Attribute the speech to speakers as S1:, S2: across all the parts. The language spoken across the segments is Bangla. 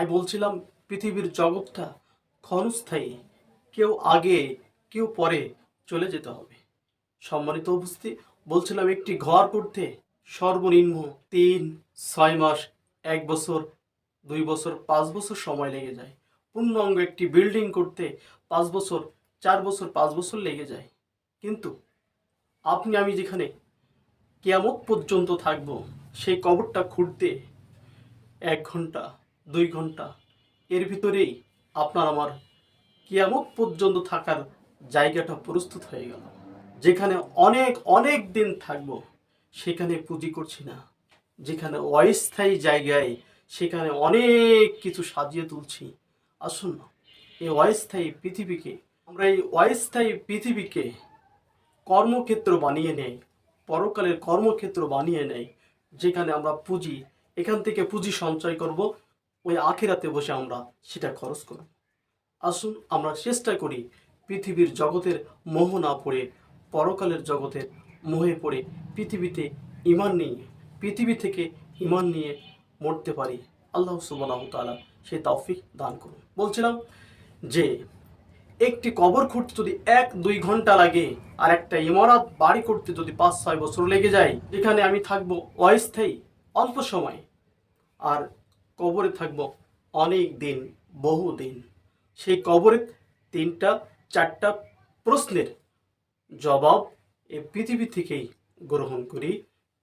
S1: আমি বলছিলাম, পৃথিবীর জগৎটা ক্ষণস্থায়ী। কেউ আগে, কেউ পরে চলে যেতে হবে। সম্মানিত উপস্থিতি, বলছিলাম একটি ঘর করতে সর্বনিম্ন তিন, ছয় মাস, এক বছর, দুই বছর, পাঁচ বছর সময় লেগে যায়। পূর্ণাঙ্গ একটি বিল্ডিং করতে পাঁচ বছর, চার বছর, পাঁচ বছর লেগে যায়। কিন্তু আপনি, আমি যেখানে কেয়ামত পর্যন্ত থাকব, সেই কবরটা খুঁড়তে এক ঘণ্টা দুই ঘণ্টা। এর ভিতরেই আপনার আমার কিয়ামত পর্যন্ত থাকার জায়গাটা প্রস্তুত হয়ে গেল। যেখানে অনেক অনেক দিন থাকব, সেখানে পুঁজি করছি না। যেখানে অস্থায়ী জায়গায়, সেখানে অনেক কিছু সাজিয়ে তুলছি। আসুন, এই অস্থায়ী পৃথিবীকে, আমরা এই অস্থায়ী পৃথিবীকে কর্মক্ষেত্র বানিয়ে নেই, পরকালের কর্মক্ষেত্র বানিয়ে নেই, যেখানে আমরা পুঁজি, এখান থেকে পুঁজি সঞ্চয় করব ওই আখেরাতে বসে আমরা সেটা খরচ করব আসুন আমরা চেষ্টা করি পৃথিবীর জগতের মোহ না পড়ে, পরকালের জগতের মোহে পড়ে পৃথিবীতে ইমান নিয়ে, পৃথিবী থেকে ইমান নিয়ে মরতে পারি। আল্লাহ সুবাহ তালা সে তৌফিক দান করুন। বলছিলাম যে, একটি কবর খুঁড়তে যদি এক, দুই ঘণ্টা লাগে আর একটা ইমারত বাড়ি করতে যদি পাঁচ, ছয় বছর লেগে যায়, এখানে আমি থাকব অস্থায়ী, অল্প সময়। আর কবরে থাকব অনেক দিন, বহু দিন। সেই কবরে তিনটা, চারটা প্রশ্নের জবাব এ পৃথিবী থেকেই গ্রহণ করি,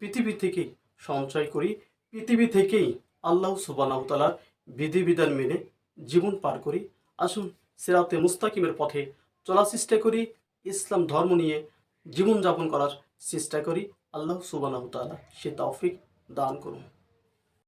S1: পৃথিবী থেকেই সঞ্চয় করি, পৃথিবী থেকেই আল্লাহ সুবানাহতালার বিধিবিধান মেনে জীবন পার করি। আসুন সেরাতে মুস্তাকিমের পথে চলার চেষ্টা করি, ইসলাম ধর্ম নিয়ে জীবনযাপন করার চেষ্টা করি। আল্লাহ সুবানাহতালা সে তৌফিক দান করুন।